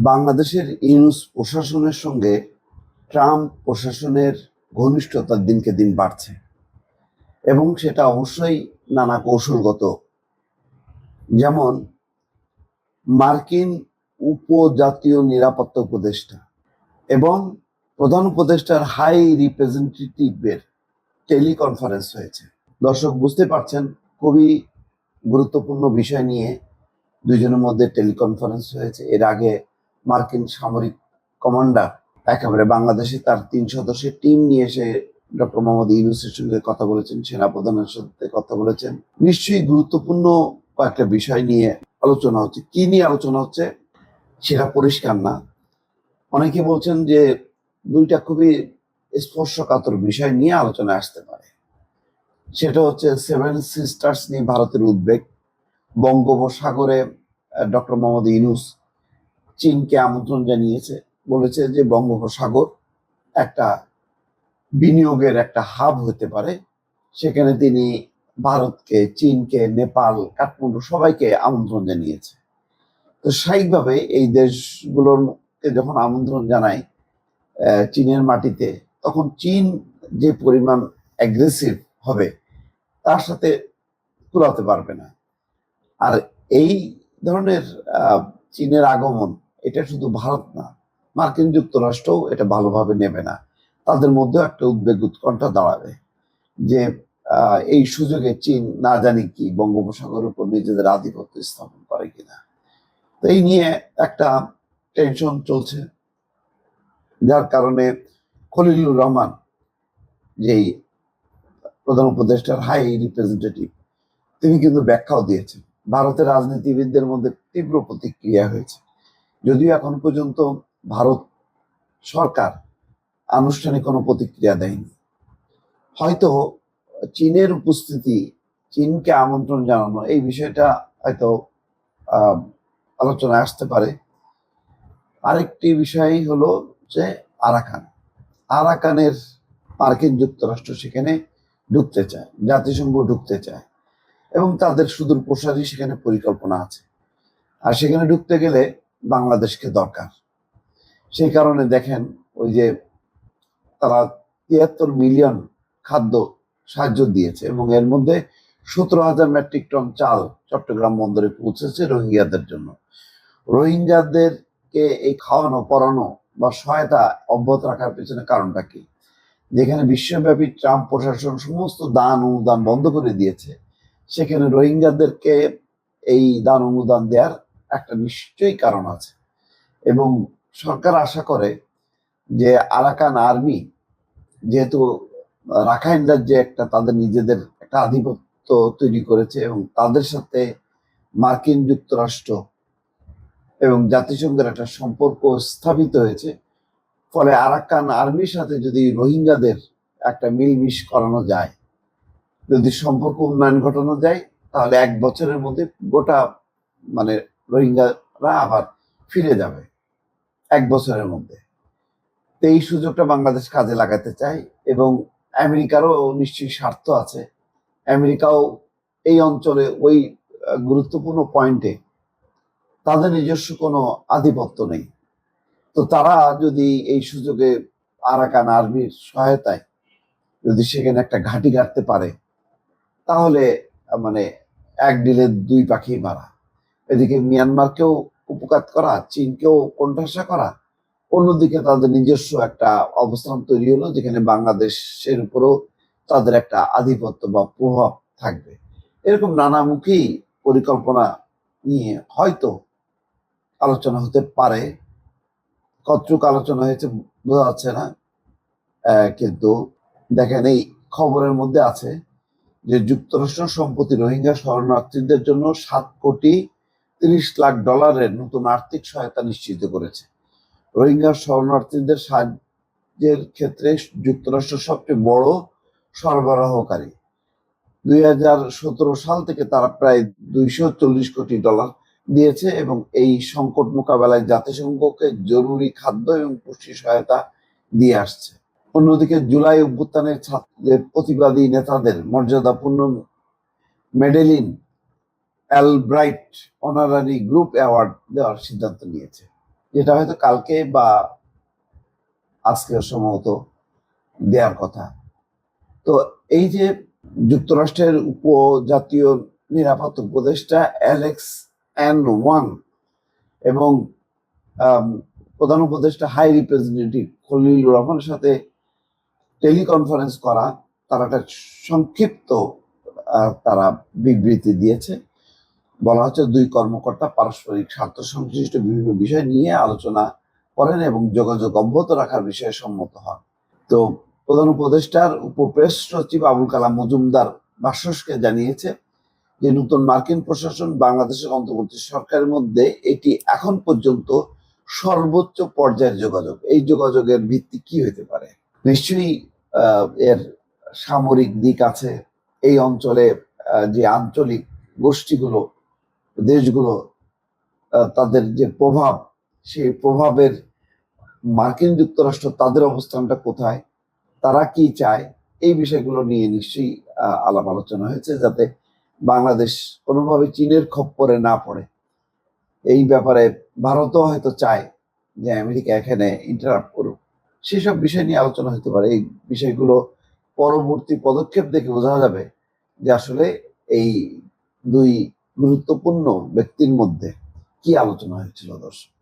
বাংলাদেশের ইউনুস প্রশাসনের সঙ্গে ট্রাম্প প্রশাসনের ঘনিষ্ঠতা দিনকে দিন বাড়ছে। এবং সেটা অবশ্যই নানা কৌশলগত। যেমন মার্কিন উপজাতীয় নিরাপত্তা উপদেষ্টা এবং প্রধান উপদেষ্টার হাই রিপ্রেজেন্টেটিভের টেলিকনফারেন্স হয়েছে। দর্শক, বুঝতে পারছেন, খুবই গুরুত্বপূর্ণ বিষয় নিয়ে দুজনের মধ্যে টেলিকনফারেন্স হয়েছে। এর আগে মার্কিন সামরিক কমান্ডার। একেবারে বাংলাদেশে তার তিন সদস্যের টিম নিয়ে এসে ডক্টর মোহাম্মদ ইউনুসের সঙ্গে কথা বলেছেন, সেনাপ্রধানের সাথে কথা বলেছেন। নিশ্চয়ই গুরুত্বপূর্ণ কয়েকটা বিষয় নিয়ে আলোচনা হচ্ছে। কি নিয়ে আলোচনা হচ্ছে? সেটা পরিষ্কার না। অনেকে বলছেন যে দুইটা খুবই স্পর্শকাতর বিষয় নিয়ে আলোচনায় আসতে পারে। সেটা হচ্ছে সেভেন সিস্টার্স নিয়ে ভারতের উদ্বেগ। বঙ্গোপসাগরে ডক্টর মোহাম্মদ ইউনুস চীনকে আমন্ত্রণ জানিয়েছে, বলেছে যে বঙ্গোপসাগর একটা বিনিয়োগের একটা হাব হতে পারে। সেখানে তিনি ভারতকে, চীনকে, নেপাল, কাঠমান্ডু সবাইকে আমন্ত্রণ জানিয়েছে। তো স্বাভাবিকভাবে এই দেশগুলোরকে যখন আমন্ত্রণ জানায় চীনের মাটিতে, তখন চীন যে পরিমাণ অ্যাগ্রেসিভ হবে, তার সাথে তুলাতে পারবে না। আর এই ধরনের চীনের আগমন এটা শুধু ভারত না, মার্কিন যুক্তরাষ্ট্রও এটা ভালোভাবে নেবে না। তাদের মধ্যেও একটা উদ্বেগ উৎকণ্ঠা দাঁড়াবে যে এই সুযোগে চীন না জানি কি বঙ্গোপসাগরের উপর নিজেদের আধিপত্য স্থাপন করে কিনা। তো এই নিয়ে একটা টেনশন চলছে, যার কারণে খলিলুর রহমান, যেই প্রধান উপদেষ্টার হাই রিপ্রেজেন্টেটিভ, তিনি কিন্তু ব্যাখ্যাও দিয়েছেন। ভারতের রাজনীতিবিদদের মধ্যে তীব্র প্রতিক্রিয়া হয়েছে। যদিও এখন পর্যন্ত ভারত সরকার আনুষ্ঠানিক কোনো প্রতিক্রিয়া দেয়নি। হয়তো চীনের উপস্থিতি, চীনকে আমন্ত্রণ জানানো, এই বিষয়টা হয়তো আলোচনায় আসতে পারে। আরেকটি বিষয় হলো যে আরাকান। আরাকানের মার্কিন যুক্তরাষ্ট্র সেখানে ঢুকতে চায়, জাতিসংঘ ঢুকতে চায় এবং তাদের সুদূর প্রসারী সেখানে পরিকল্পনা আছে। আর সেখানে ঢুকতে গেলে বাংলাদেশকে দরকার। সেই কারণে দেখেন ওই যে তারা তিয়াত্তর মিলিয়ন খাদ্য সাহায্য দিয়েছে এবং এর মধ্যে সতেরো হাজার মেট্রিক টন চাল চট্টগ্রাম বন্দরে পৌঁছেছে রোহিঙ্গাদের জন্য। রোহিঙ্গাদেরকে এই খাওয়ানো পড়ানো বা সহায়তা অব্যাহত রাখার পেছনে কারণটা কি? যেখানে বিশ্বব্যাপী ট্রাম্প প্রশাসন সমস্ত দান অনুদান বন্ধ করে দিয়েছে, সেখানে রোহিঙ্গাদেরকে এই দান অনুদান দেওয়ার একটা নিশ্চয়ই কারণ আছে। এবং সরকার আশা করে যে আরাকান আর্মি যেহেতু রাখাইন রাজ্যে একটা তাদের নিজেদের একটা আধিপত্য তৈরি করেছে এবং তাদের সাথে মার্কিন যুক্তরাষ্ট্র এবং জাতিসংঘের একটা সম্পর্ক স্থাপিত হয়েছে, ফলে আরাকান আর্মির সাথে যদি রোহিঙ্গাদের একটা মিলমিশ করানো যায়, যদি সম্পর্ক উন্নয়ন ঘটানো যায়, তাহলে এক বছরের মধ্যে গোটা মানে রোহিঙ্গারা আবার ফিরে যাবে এক বছরের মধ্যে। তো এই সুযোগটা বাংলাদেশ কাজে লাগাতে চায় এবং আমেরিকারও নিশ্চয়ই স্বার্থ আছে। আমেরিকাও এই অঞ্চলে ওই গুরুত্বপূর্ণ পয়েন্টে তাদের নিজস্ব কোনো আধিপত্য নেই। তো তারা যদি এই সুযোগে আরাকান আর্মির সহায়তায় যদি সেখানে একটা ঘাঁটি গাড়তে পারে, তাহলে মানে এক ডিলে দুই পাখি মারা। এদিকে মিয়ানমারকেও উপকার করা, চীনকেও কোণঠাসা করা। অন্যদিকে তাদের নিজস্ব একটা অবস্থান তৈরি হলো, যেখানে বাংলাদেশের উপরও তাদের একটা আধিপত্য বা প্রভাব থাকবে। এরকম নানামুখী পরিকল্পনা নিয়ে হয়তো আলোচনা হতে পারে। কতটুক আলোচনা হয়েছে বোঝা যাচ্ছে না। কিন্তু দেখেন, এই খবরের মধ্যে আছে যে যুক্তরাষ্ট্র সম্প্রতি রোহিঙ্গা শরণার্থীদের জন্য সাত কোটি তিরিশ লাখ ডলারের নতুন আর্থিক সহায়তা নিশ্চিত করেছে। রোহিঙ্গা শরণার্থীদের সাহায্যের ক্ষেত্রে যুক্তরাষ্ট্র সবচেয়ে বড় সরবরাহকারী। দুই হাজার সতেরো সাল থেকে তারা প্রায় দুইশো চল্লিশ কোটি ডলার দিয়েছে এবং এই সংকট মোকাবেলায় জাতিসংঘকে জরুরি খাদ্য এবং পুষ্টি সহায়তা দিয়ে আসছে। অন্যদিকে জুলাই অভ্যুত্থানের ছাত্রদের প্রতিবাদী নেতাদের মর্যাদাপূর্ণ Madeleine Albright honorary group award দেওয়ার সিদ্ধান্ত নিয়েছে। যেটা হয়তো কালকে বা আজকে সম্ভবত দেওয়ার কথা। তো এই যে যুক্তরাষ্ট্রের উপজাতীয় নিরাপত্তা উপদেষ্টা অ্যালেক্স অ্যান ওয়াং এবং প্রধান উপদেষ্টা হাই রিপ্রেজেন্টেটিভ খলিলুর রহমানের সাথে টেলিকনফারেন্স করা, তারা একটা সংক্ষিপ্ত তারা বিবৃতি দিয়েছে। বলা হচ্ছে দুই কর্মকর্তা পারস্পরিক স্বার্থ সংশ্লিষ্ট বিভিন্ন বিষয় নিয়ে আলোচনা করেন এবং যোগাযোগ অব্যাহত রাখার বিষয়ে সম্মত হন। তো প্রধান উপদেষ্টার উপপ্রেস সচিব আবুল কালাম মজুমদার ভাষ্যসকে জানিয়েছে যে, নতুন মার্কিন প্রশাসন বাংলাদেশের অন্তর্বর্তী সরকারের মধ্যে এটি এখন পর্যন্ত সর্বোচ্চ পর্যায়ের যোগাযোগ। এই যোগাযোগের ভিত্তি কি হতে পারে? নিশ্চয়ই এর সামরিক দিক আছে। এই অঞ্চলে যে আঞ্চলিক গোষ্ঠীগুলো দেশগুলো তাদের যে প্রভাব, সেই প্রভাবের মার্কিন যুক্তরাষ্ট্র তাদের অবস্থানটা কোথায়, তারা কি চায়, এই বিষয়গুলো নিয়ে নিশ্চয়ই আলাপ আলোচনা হয়েছে যাতে বাংলাদেশ কোনোভাবে চীনের খপ্পরে না পড়ে। এই ব্যাপারে ভারতও হয়তো চায় যে আমেরিকা এখানে ইন্টারাপ্ট করুক। সেসব বিষয় নিয়ে আলোচনা হতে পারে। এই বিষয়গুলো পরবর্তী পদক্ষেপ দেখে বোঝা যাবে যে আসলে এই দুই গুরুত্বপূর্ণ ব্যক্তির মধ্যে কি আলোচনা হয়েছিল দর্শক?